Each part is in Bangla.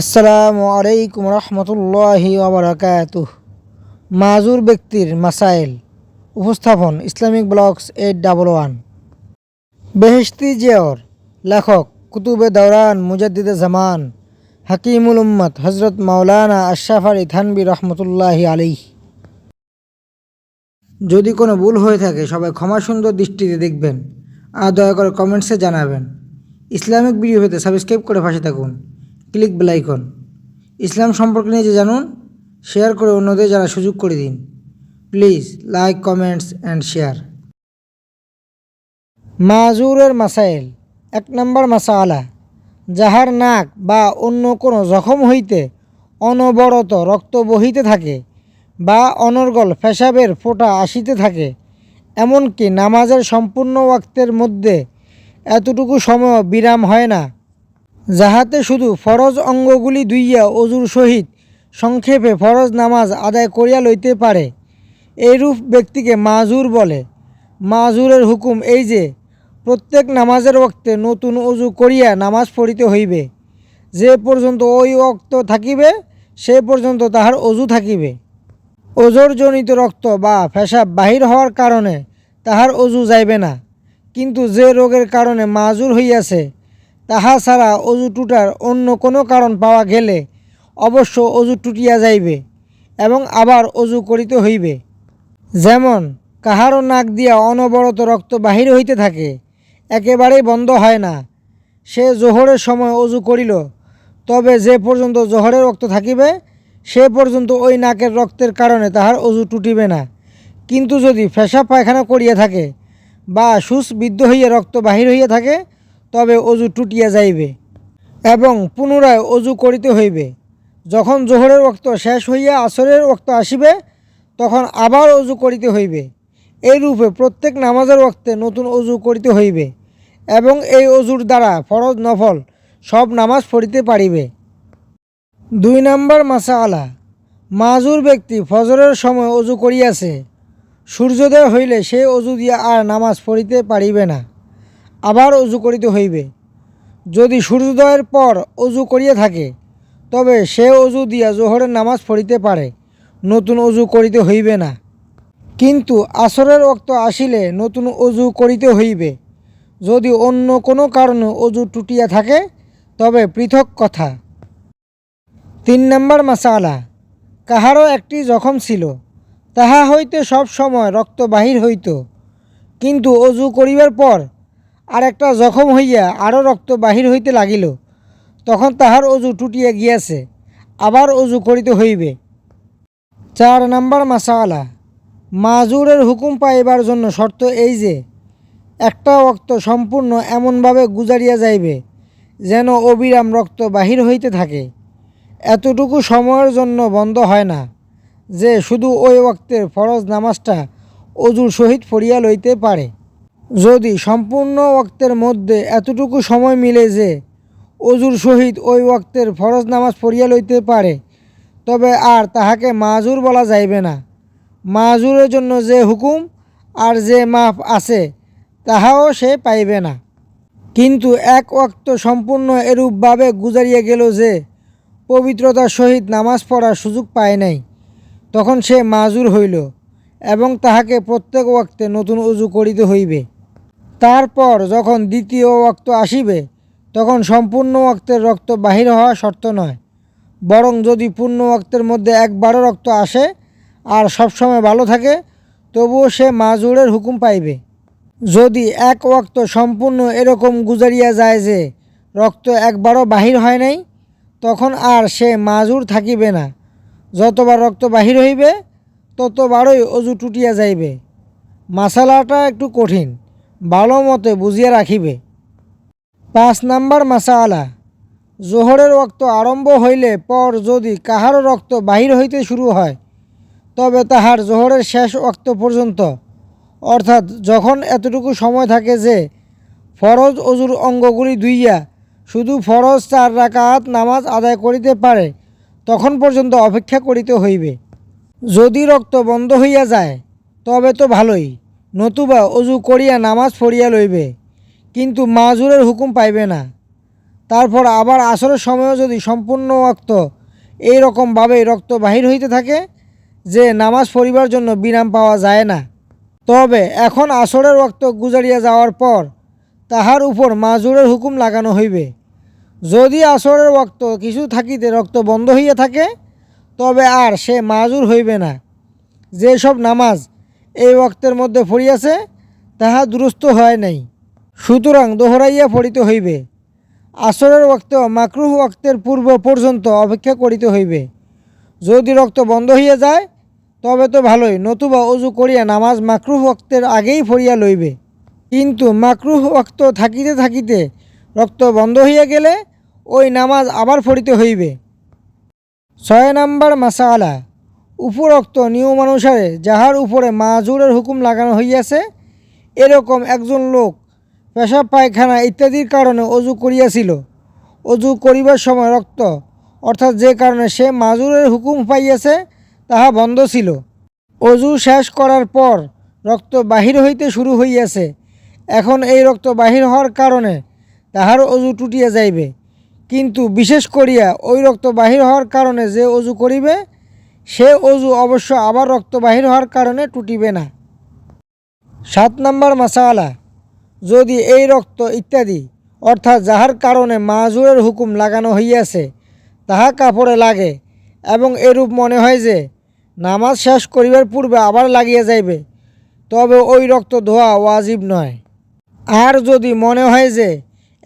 আসসালামু আলাইকুম রহমতুল্লাহি ওবরাকাতুহ মাজুর ব্যক্তির মাসাইল উপস্থাপন Islamic blogs eight double one. বেহেশতি জিয়র লেখক, কুতুবে দৌরান, মুজাদ্দিদে জামান, হাকিমুল উম্মত হজরত মাওলানা আশরাফ আলী থানবি রহমতুল্লাহি আলী যদি কোনো ভুল হয়ে থাকে, সবাই ক্ষমা সুন্দর দৃষ্টিতে দেখবেন। আর দয়া করে কমেন্টসে জানাবেন। ইসলামিক ভিডিও পেতে সাবস্ক্রাইব করে পাশে থাকুন। ক্লিক বেলাইকন ইসলাম সম্পর্কে নিয়ে যে জানুন, শেয়ার করে অন্যদের যারা সুযোগ করে দিন। Please like, comments and share. মাজুরের মাসাইল, এক নম্বর মাসালা। যাহার নাক বা অন্য কোনো জখম হইতে অনবরত রক্ত বহিতে থাকে বা অনর্গল পেশাবের ফোঁটা আসিতে থাকে, এমনকি নামাজের সম্পূর্ণ ওয়াক্তের মধ্যে এতটুকু সময় বিরাম হয় না। যাহাতে শুধু ফরজ অঙ্গগুলি দুইয়া অজুর সহিত সংক্ষেপে ফরজ নামাজ আদায় করিয়া লইতে পারে। এইরূপ ব্যক্তিকে মাজুর বলে। মাজুরের হুকুম এই যে, প্রত্যেক নামাজের ওক্তে নতুন অজু করিয়া নামাজ পড়িতে হইবে। যে পর্যন্ত ওই অক্ত থাকিবে, সে পর্যন্ত তাহার অজু থাকিবে। ওজরজনিত রক্ত বা পেশাব বাহির হওয়ার কারণে তাহার অজু যাইবে না। কিন্তু যে রোগের কারণে মাজুর হইয়াছে তাহা ছাড়া অজু টুটার অন্য কোনো কারণ পাওয়া গেলে অবশ্য অজু টুটিয়া যাইবে এবং আবার অজু করিতে হইবে। যেমন, কাহারও নাক দিয়া অনবরত রক্ত বাহির হইতে থাকে, একেবারেই বন্ধ হয় না। সে জোহরের সময় অজু করিল, তবে যে পর্যন্ত জোহরের রক্ত থাকিবে, সে পর্যন্ত ওই নাকের রক্তের কারণে তাহার অজু টুটিবে না। কিন্তু যদি পেশাব পায়খানা করিয়া থাকে বা সুস বিদ্ধ হইয়া রক্ত বাহির হইয়া থাকে তবে অজু টুটিয়া যাইবে এবং পুনরায় অজু করিতে হইবে। যখন জোহরের রক্ত শেষ হইয়া আসরের রক্ত আসিবে, তখন আবার অজু করিতে হইবে। এই রূপে প্রত্যেক নামাজের ওক্তে নতুন অজু করিতে হইবে এবং এই অজুর দ্বারা ফরজ নফল সব নামাজ পড়িতে পারিবে। দুই নম্বর মাসাআলা, মাজুর ব্যক্তি ফজরের সময় অজু করিয়াছে। সূর্যোদয় হইলে সে অজু দিয়া আর নামাজ পড়িতে পারিবে না। আবার অজু করিতে হইবে। যদি সূর্যোদয়ের পর অজু করিয়া থাকে, তবে সে অজু দিয়া জোহরের নামাজ পড়িতে পারে, নতুন অজু করিতে হইবে না। কিন্তু আসরের রক্ত আসিলে নতুন অজু করিতে হইবে। যদি অন্য কোনো কারণে অজু টুটিয়া থাকে, তবে পৃথক কথা। তিন নম্বর মাসালা, কাহারও একটি জখম ছিল, তাহা হইতে সব সময় রক্ত বাহির হইত। কিন্তু অজু করিবার পর আর একটা জখম হইয়া আরও রক্ত বাহির হইতে লাগিল, তখন তাহার অজু টুটিয়া গিয়াছে, আবার অজু করিতে হইবে। চার নাম্বার মাসালা, মাজুরের হুকুম পাইবার জন্য শর্ত এই যে, একটা রক্ত সম্পূর্ণ এমনভাবে গুজারিয়া যাইবে, যেন অবিরাম রক্ত বাহির হইতে থাকে। এতটুকু সময়ের জন্য বন্ধ হয় না, যে শুধু ওই ওক্তের ফরজ নামাজটা অজুর সহিত পড়িয়া লইতে পারে। যদি সম্পূর্ণ ওক্তের মধ্যে এতটুকু সময় মিলে যে অজুর সহিত ওই ওক্তের ফরজ নামাজ পড়িয়া লইতে পারে, তবে আর তাহাকে মাজুর বলা যাইবে না। মাজুরের জন্য যে হুকুম আর যে মাফ আছে, তাহাও সে পাইবে না। কিন্তু এক ওক্ত সম্পূর্ণ এরূপভাবে গুজারিয়া গেল যে পবিত্রতার সহিত নামাজ পড়ার সুযোগ পায় নাই, তখন সে মাজুর হইল এবং তাহাকে প্রত্যেক ওক্তে নতুন উজু করিতে হইবে। তারপর যখন দ্বিতীয় ওক্ত আসিবে, তখন সম্পূর্ণ ওক্তের রক্ত বাহির হওয়া শর্ত নয়। বরং যদি পূর্ণ ওক্তের মধ্যে একবারও রক্ত আসে আর সবসময় ভালো থাকে, তবুও সে মাজুরের হুকুম পাইবে। যদি এক ওক্ত সম্পূর্ণ এরকম গুজারিয়া যায় যে রক্ত একবারও বাহির হয় নাই, তখন আর সে মাজুর থাকিবে না। যতবার রক্ত বাহির হইবে, ততবারই অজু টুটিয়া যাইবে। মাসালাটা একটু কঠিন। ভালো মতে বুঝিয়া রাখিবে। পাঁচ নাম্বার মাসালা, জোহরের রক্ত আরম্ভ হইলে পর যদি কাহারও রক্ত বাহির হইতে শুরু হয়, তবে তাহার জোহরের শেষ রক্ত পর্যন্ত। অর্থাৎ যখন এতটুকু সময় থাকে যে ফরজ অজুর অঙ্গগুলি দুইয়া শুধু ফরজ চার রাকাত নামাজ আদায় করিতে পারে, তখন পর্যন্ত অপেক্ষা করিতে হইবে। যদি রক্ত বন্ধ হইয়া যায়, তবে তো ভালোই। নতুবা অজু করিয়া নামাজ পড়িয়া লইবে, কিন্তু মাজুরের হুকুম পাইবে না। তারপর আবার আসরের সময়ও যদি সম্পূর্ণ রক্ত, এই রকমভাবেই রক্ত বাহির হইতে থাকে, যে নামাজ পড়িবার জন্য বিরাম পাওয়া যায় না। তবে এখন আসরের রক্ত গুজারিয়া যাওয়ার পর তাহার উপর মাজুরের হুকুম লাগানো হইবে। যদি আসরের রক্ত কিছু থাকিতে রক্ত বন্ধ হইয়া থাকে, তবে আর সে মাজুর হইবে না। যেসব নামাজ এই ওক্তের মধ্যে পড়িয়াছে তাহা দুরুস্ত হয় নাই। সুতরাং দোহরাইয়া পড়িতে হইবে। আসরের ওক্ত মাকরুহ ওক্তের পূর্ব পর্যন্ত অপেক্ষা করিতে হইবে। যদি রক্ত বন্ধ হইয়া যায়, তবে তো ভালোই, নতুবা অজু করিয়া নামাজ মাকরুহ ওক্তের আগেই পড়িয়া লইবে। কিন্তু মাকরুহ ওক্ত থাকিতে থাকিতে রক্ত বন্ধ হইয়া গেলে ওই নামাজ আবার পড়িতে হইবে। ছয় নাম্বার মাসালা। উপরোক্ত নিয়মানুসারে যাহার উপরে মাজুরের হুকুম লাগানো হইয়াছে, এরকম একজন লোক পেশাব, পায়খানা ইত্যাদির কারণে অজু করিয়াছিল। অজু করিবার সময় রক্ত, অর্থাৎ যে কারণে সে মাজুরের হুকুম পাইয়াছে, তাহা বন্ধ ছিল। অজু শেষ করার পর রক্ত বাহির হইতে শুরু হইয়াছে। এখন এই রক্ত বাহির হওয়ার কারণে তাহার অজু টুটিয়া যাইবে। কিন্তু বিশেষ করিয়া ওই রক্ত বাহির হওয়ার কারণে যে অজু করিবে সে অজু অবশ্য আবার রক্ত বাহির হওয়ার কারণে টুটিবে না। সাত নম্বর মাসালা, যদি এই রক্ত ইত্যাদি, অর্থাৎ যাহার কারণে মাজুরের হুকুম লাগানো হইয়াছে, তাহা কাপড়ে লাগে, এবং এরূপ মনে হয় যে, নামাজ শেষ করিবার পূর্বে আবার লাগিয়া যাইবে, তবে ওই রক্ত ধোয়া ওয়াজিব নয়। আর যদি মনে হয় যে,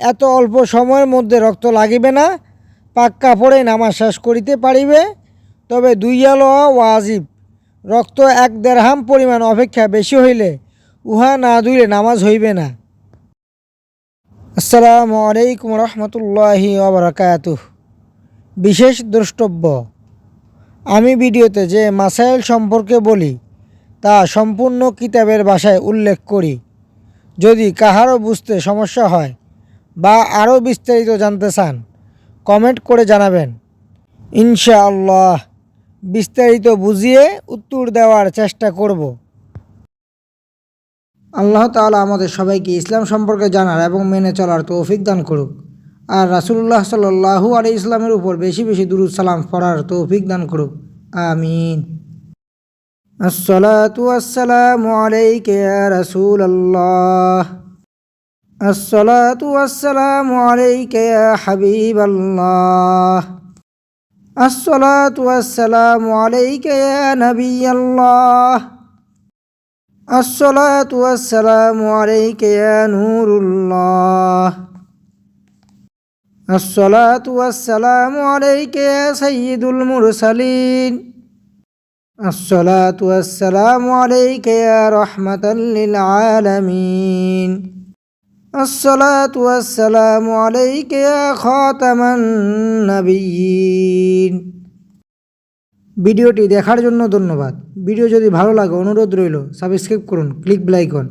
এত অল্প সময়ের মধ্যে রক্ত লাগিবে না, পাক কাপড়ে নামাজ শেষ করিতে পারিবে তবে দুইয়া লওয়া ওয়াজিব। রক্ত এক দেড়হাম পরিমাণ অপেক্ষা বেশি হইলে উহা না ধুইলে নামাজ হইবে না। আসসালামু আলাইকুম রহমতুল্লাহি ওবরাকাতুহ বিশেষ দ্রষ্টব্য, আমি ভিডিওতে যে মাসাইল সম্পর্কে বলি, তা সম্পূর্ণ কিতাবের ভাষায় উল্লেখ করি। যদি কাহারও বুঝতে সমস্যা হয় বা আরও বিস্তারিত জানতে চান, কমেন্ট করে জানাবেন। ইনশাআল্লাহ। বিস্তারিত বুঝিয়ে উত্তর দেওয়ার চেষ্টা করব আল্লাহ তাআলা আমাদের সবাইকে ইসলাম সম্পর্কে জানার এবং মেনে চলার তৌফিক দান করুক আর রাসুল্লাহ সাল্লাহু আলি ইসলামের উপর বেশি বেশি দুরুদ সালাম পড়ার তৌফিক দান করুক আমিন الصلاة والسلام عليك يا رسول الله الصلاة والسلام عليك يا حبيب الله الصلاة والسلام عليك يا نبي الله. الصلاة والسلام عليك يا نور الله. الصلاة والسلام عليك يا سيد المرسلين. الصلاة والسلام عليك يا رحمة للعالمين. الصلاة والسلام عليك يا خاتم النبيين ভিডিওটি দেখার জন্য ধন্যবাদ ভিডিও যদি ভালো লাগে অনুরোধ রইল সাবস্ক্রাইব করুন click bell icon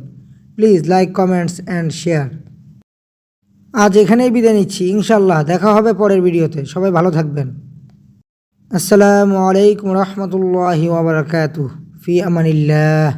please like comments and share আজ এখানেই বিদায় নিচ্ছি ইনশাল্লাহ দেখা হবে পরের ভিডিওতে সবাই ভালো থাকবেন আসসালামু আলাইকুম রহমতুল্লাহি ওবরাকাতু ফি আমানিল্লাহ